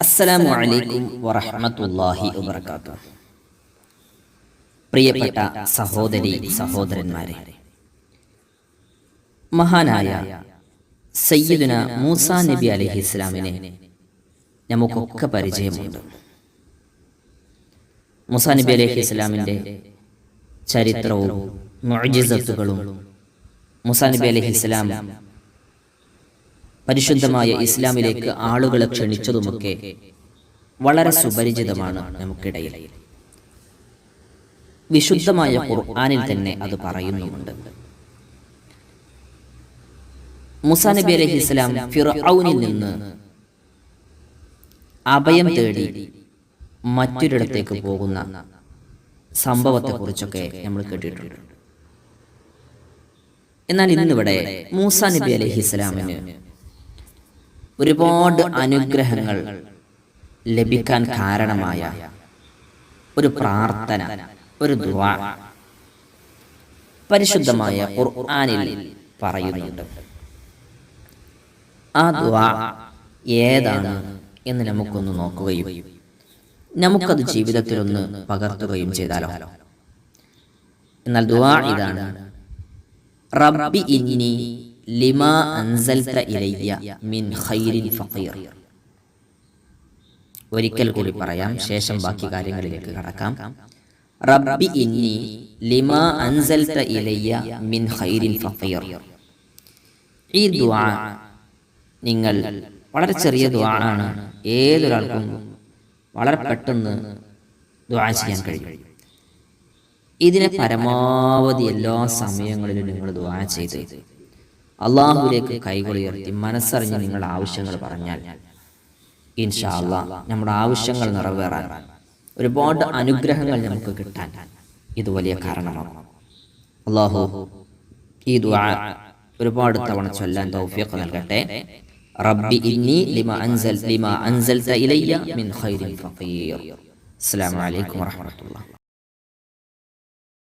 അസ്സലാമു അലൈക്കും വറഹമത്തല്ലാഹി വബറകാതുഹു. പ്രിയപ്പെട്ട സഹോദരി സഹോദരന്മാരെ മഹാനായ സയ്യിദുന മൂസ നബി അലഹി ഇസ്ലാമിനെ നമുക്കൊക്കെ പരിചയമുണ്ട്. മൂസ നബി അലഹി ഇസ്ലാമിന്റെ ചരിത്രവും മുഅ്ജിസത്തുകളും മൂസ നബി അലഹി ഇസ്ലാം പരിശുദ്ധമായ ഇസ്ലാമിലേക്ക് ആളുകളെ ക്ഷണിച്ചതുമൊക്കെ വളരെ സുപരിചിതമാണ് നമുക്കിടയിൽ. വിശുദ്ധമായ ഖുർആാനിൽ തന്നെ അത് പറയുന്നുമുണ്ട്. മുസാ നബി അലൈഹി ഇസ്ലാം ഫിറൌനിൽ നിന്ന് അഭയം തേടി മറ്റൊരിടത്തേക്ക് പോകുന്ന സംഭവത്തെക്കുറിച്ചൊക്കെ നമ്മൾ കേട്ടിട്ടുണ്ട്. എന്നാൽ ഇന്നിവിടെ മൂസ നബി അലഹി ഇസ്ലാമിന് ഒരുപാട് അനുഗ്രഹങ്ങൾ ലഭിക്കാൻ കാരണമായ ഒരു പ്രാർത്ഥന ഒരു ദുആ പരിശുദ്ധമായ ഖുർആനിൽ പറയുന്നുണ്ട്. ആ ദുആ ഏതാണ് എന്ന് നമുക്കൊന്ന് നോക്കുകയും നമുക്കത് ജീവിതത്തിലൊന്ന് പകർത്തുകയും ചെയ്താലോ? എന്നാൽ ദുആ ഇതാണ് റബ്ബി ഇന്നി ലിമാ അൻസൽത ഇലയ്യ മിൻ ഖൈരിൻ ഫഖീർ. ഒരിക്കൽ കൂടി പറയാം ശേഷം ബാക്കി കാര്യങ്ങളിലേക്ക് കടക്കാം. റബ്ബി ഇന്നി ലിമാ അൻസൽത ഇലയ്യ മിൻ ഖൈരിൻ ഫഖീർ. ഈ ദുആ നിങ്ങൾ വളരെ ചെറിയ ദുആ ആണ് ഏതൊരാൾക്കും വളരെ പെട്ടെന്ന് ദുആ ചെയ്യാൻ കഴിയും. ഇതിനെ പരമാവധി എല്ലാ സമയങ്ങളിലും നിങ്ങൾ ദുആ ചെയ്ത് അള്ളാഹുലേക്ക് കൈകളുയർത്തി മനസ്സറിഞ്ഞ് നിങ്ങളുടെ ആവശ്യങ്ങൾ പറഞ്ഞാൽ ഇൻഷാ അള്ളാ നമ്മുടെ ആവശ്യങ്ങൾ നിറവേറാൻ ഒരുപാട് അനുഗ്രഹങ്ങൾ നമുക്ക് കിട്ടാൻ ഇത് വലിയ കാരണമാണ് അള്ളാഹു ഈ ദുആ ഒരുപാട് തവണ ചൊല്ലാൻ തൗഫീഖ് നൽകട്ടെ. റബ്ബി ഇന്നി ലിമ അൻസൽ ലിമ അൻസൽത ഇലയ്യ മിൻ ഖൈരിൻ ഫഖീർ. അസ്സലാമു അലൈക്കും വറഹ്മത്തുള്ളാഹി